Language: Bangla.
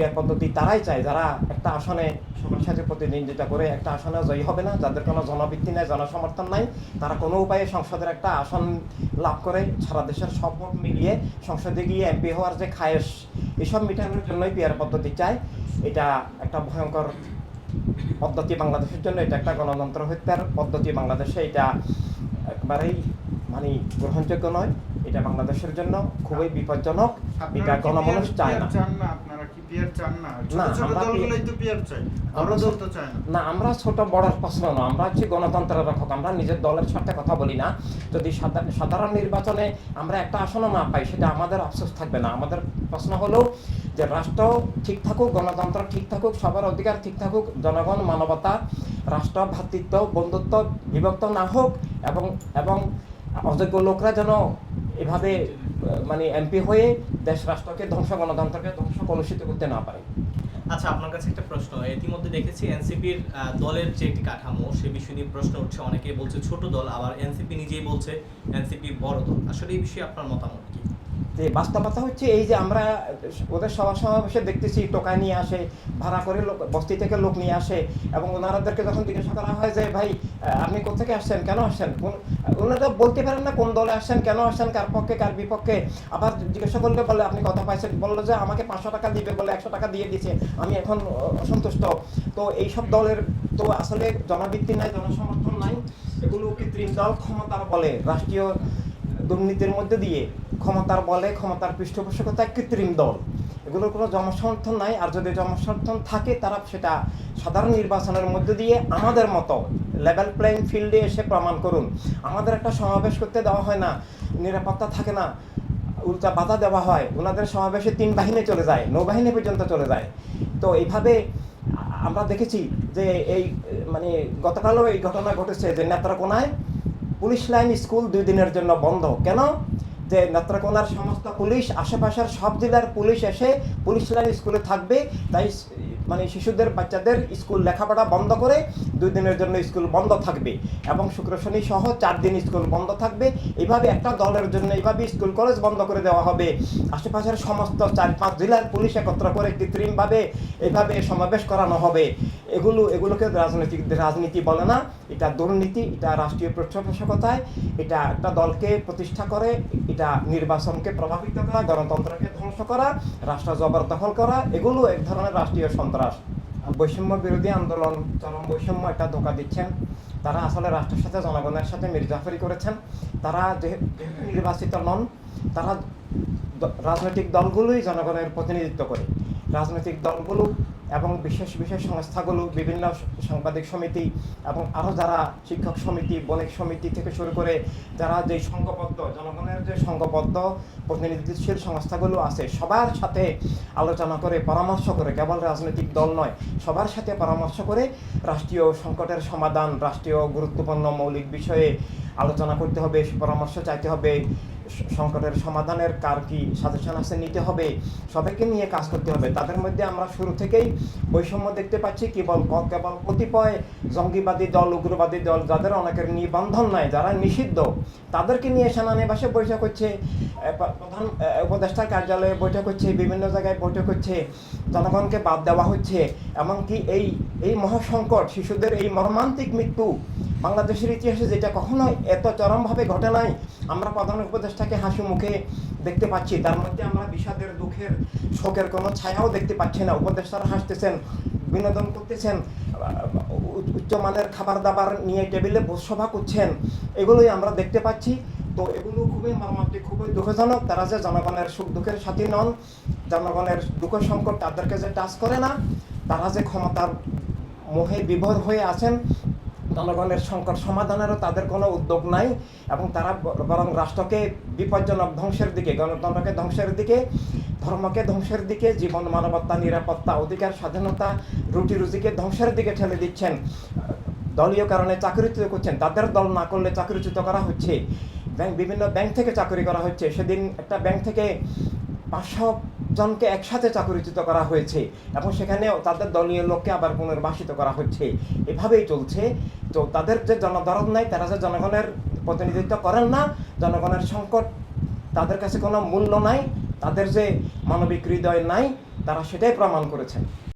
পিয়ার পদ্ধতি তারাই চায় যারা একটা আসনে সবার সাথে প্রতিদ্বন্দ্বিতা করে একটা আসনে জয়ী হবে না যাদের কোনো জনভিত্তি নাই জনসমর্থন নাই তারা কোনো উপায়ে সংসদের একটা আসন লাভ করে সারা দেশের সব ভোট মিলিয়ে সংসদে গিয়ে এমপি হওয়ার যে খায়েশ এসব মেটানোর জন্যই পিয়ার পদ্ধতি চায়। এটা একটা ভয়ঙ্কর পদ্ধতি বাংলাদেশের জন্য এটা একটা গণতন্ত্র হত্যার পদ্ধতি বাংলাদেশে এটা একবারেই মানে গ্রহণযোগ্য নয়। এটা বাংলাদেশের জন্য খুবই বিপজ্জনক এটা গণমানুষ চায় না? পিয়ার চান না। আপনারা কি পিয়ার চান না ছোট ছোট দলগুলোই তো পিয়ার চাই আমরা দল তো চায় না। না আমরা ছোট বড় প্রশ্ন না আমরা হচ্ছে গণতন্ত্রের রক্ষক আমরা নিজের দলের সাথে কথা বলি না। যদি সাধারণ নির্বাচনে আমরা একটা আসনও না পাই সেটা আমাদের আফসোস থাকবে না। আমাদের প্রশ্ন হলো যে রাষ্ট্র ঠিক থাকুক গণতন্ত্র ঠিক থাকুক সবার অধিকার ঠিক থাকুক জনগণ মানবতা রাষ্ট্র ভ্রাতৃত্ব বন্ধুত্ব বিভক্ত না হোক এবং এবং অযোগ্য লোকরা যেন এভাবে মানে এমপি হয়ে দেশ রাষ্ট্রকে ধ্বংস, গণতন্ত্রকে ধ্বংস কলুষিত করতে না পারে। আচ্ছা আপনার কাছে একটা প্রশ্ন। ইতিমধ্যে দেখেছি এনসিপির দলের যে একটি কাঠামো, সে বিষয় নিয়ে প্রশ্ন উঠছে। অনেকে বলছে ছোট দল, আবার এনসিপি নিজেই বলছে এনসিপি বড় দল। আসলে এই বিষয়ে আপনার মতামত যে বাস্তবতা হচ্ছে এই যে আমরা, ওদের সভা সমাবেশে দেখতেছি, টোকা নিয়ে আসে, ভাড়া করে লোক, বস্তি থেকে লোক নিয়ে আসে, এবং ওনারাদেরকে যখন জিজ্ঞাসা করা হয় যে, ভাই আপনি কোথেকে আসছেন? কেন আসছেন? কোন ওনারা বলতে পারেন না কোন দলে আসছেন, কেন আসছেন, কার পক্ষে, কার বিপক্ষে। আবার জিজ্ঞাসা করলে বলে, আপনি কথা পাইছেন? বলল যে, আমাকে পাঁচশো টাকা দিবে বলে একশো টাকা দিয়ে দিয়েছে। আমি এখন অসন্তুষ্ট। তো এইসব দলের তো আসলে জনভিত্তি নাই, জনসমর্থন নাই। এগুলো কৃত্রিম দল ক্ষমতার বলে, রাষ্ট্রীয় দুর্নীতির মধ্যে দিয়ে। ক্ষমতার বলে, ক্ষমতার পৃষ্ঠপোষকতায় কৃত্রিম দল। এগুলোর কোনো জনসমর্থন নাই, আর যদি জনসমর্থন থাকে, তারা সেটা সাধারণ নির্বাচনের মধ্যে দিয়ে আমাদের মতো লেভেল প্লেইং ফিল্ডে এসে প্রমাণ করুন। আমাদের একটা সমাবেশ করতে দেওয়া হয় না, নিরাপত্তা থাকে না, উল্টা বাধা দেওয়া হয়, ওনাদের সমাবেশে তিন বাহিনী চলে যায় নৌবাহিনী পর্যন্ত চলে যায়। তো এইভাবে আমরা দেখেছি যে এই মানে গতকালও এই ঘটনা ঘটেছে যে নেত্রকোনায় পুলিশ লাইন স্কুল দুই দিনের জন্য বন্ধ। কেন? যে নেত্রকোনার সমস্ত পুলিশ, আশেপাশের সব জেলার পুলিশ এসে পুলিশ লাইন স্কুলে থাকবে। তাই মানে শিশুদের, বাচ্চাদের স্কুল লেখাপড়া বন্ধ করে দুই দিনের জন্য স্কুল বন্ধ থাকবে এবং শুক্র শনি সহ চার দিন স্কুল বন্ধ থাকবে। এইভাবে একটা দলের জন্য এইভাবে স্কুল কলেজ বন্ধ করে দেওয়া হবে। আশেপাশের সমস্ত চার পাঁচ জেলার পুলিশ একত্র করে কৃত্রিমভাবে এইভাবে সমাবেশ করানো হবে। এগুলো, এগুলোকে রাজনৈতিক, রাজনীতি বলে না। এটা দুর্নীতি, এটা রাষ্ট্রীয় পৃষ্ঠপোষকতায় এটা একটা দলকে প্রতিষ্ঠা করে, এটা নির্বাচনকে প্রভাবিত করা, গণতন্ত্রকে ধ্বংস করা, রাষ্ট্র জবরদখল করা, এগুলো এক ধরনের রাষ্ট্রীয় সন্ত্রাস। বৈষম্য বিরোধী আন্দোলন চরম বৈষম্য একটা ধোকা দিচ্ছেন। তারা আসলে রাষ্ট্রের সাথে, জনগণের সাথে মির্জাফারি করেছেন। তারা যেহেতু নির্বাচিত নন, তারা রাজনৈতিক দলগুলোই জনগণের প্রতিনিধিত্ব করে। রাজনৈতিক দলগুলো এবং বিশেষ বিশেষ সংস্থাগুলো, বিভিন্ন সাংবাদিক সমিতি এবং আরও যারা শিক্ষক সমিতি, বণিক সমিতি থেকে শুরু করে যারা যে সংঘবদ্ধ, জনগণের যে সংঘবদ্ধ প্রতিনিধিশীল সংস্থাগুলো আছে, সবার সাথে আলোচনা করে, পরামর্শ করে, কেবল রাজনৈতিক দল নয়, সবার সাথে পরামর্শ করে রাষ্ট্রীয় সংকটের সমাধান, রাষ্ট্রীয় গুরুত্বপূর্ণ মৌলিক বিষয়ে আলোচনা করতে হবে, পরামর্শ চাইতে হবে। সংকটের সমাধানের কার কি সাজেশন আছে নিতে হবে, সবাইকে নিয়ে কাজ করতে হবে। তাদের মধ্যে আমরা শুরু থেকেই বৈষম্য দেখতে পাচ্ছি, কেবল কেবল কতিপয় জঙ্গিবাদী দল, উগ্রবাদী দল যাদের অনেকের নিবন্ধন নাই, যারা নিষিদ্ধ, তাদেরকে নিয়ে সেনানিবাসে বৈঠক হচ্ছে প্রধান উপদেষ্টার কার্যালয়ে বৈঠক হচ্ছে, বিভিন্ন জায়গায় বৈঠক হচ্ছে, জনগণকে বাদ দেওয়া হচ্ছে, এমনকি এই এই মহাসংকট, শিশুদের এই মর্মান্তিক মৃত্যু বাংলাদেশের ইতিহাসে যেটা কখনো এত চরমভাবে ঘটে নাই, আমরা প্রধান উপদেষ্টাকে হাসি মুখে দেখতে পাচ্ছি। তার মধ্যে আমরা বিষাদের দুঃখের, শোকের কোনো ছায়াও দেখতে পাচ্ছি না। উপদেষ্টারা হাসতেছেন, বিনোদন করতেছেন উচ্চমানের খাবার দাবার নিয়ে টেবিলে সভা করছেন, এগুলোই আমরা দেখতে পাচ্ছি। তো এগুলো খুবই মর্মান্তিক, খুবই দুঃখজনক। তারা যে জনগণের সুখ দুঃখের সাথী নন, জনগণের দুঃখ সংকট তাদেরকে যে টাচ করে না, তারা যে ক্ষমতার মোহে বিভোর হয়ে আছেন জনগণের সংকট সমাধানেরও তাদের কোনো উদ্যোগ নাই এবং তারা বরং রাষ্ট্রকে বিপজ্জনক ধ্বংসের দিকে, গণতন্ত্রকে ধ্বংসের দিকে, ধর্মকে ধ্বংসের দিকে, জীবন, মানবতা, নিরাপত্তা, অধিকার, স্বাধীনতা, রুটি রুজিকে ধ্বংসের দিকে ঠেলে দিচ্ছেন। দলীয় কারণে চাকরিচ্যুত করছেন। তাদের দল না করলে চাকরিচ্যুত করা হচ্ছে। ব্যাংক, বিভিন্ন ব্যাংক থেকে চাকরি করা হচ্ছে। সেদিন একটা ব্যাংক থেকে পাঁচশো জনকে একসাথে চাকরিচ্যুত করা হয়েছে এবং সেখানে তাদের দলীয় লোককে আবার পুনর্বাসিত করা হচ্ছে। এভাবেই চলছে। তো তাদের যে জনদরদ নাই, তারা যে জনগণের প্রতিনিধিত্ব করেন না, জনগণের সংকট তাদের কাছে কোনো মূল্য নাই, তাদের যে মানবিক হৃদয় নাই, তারা সেটাই প্রমাণ করেছেন।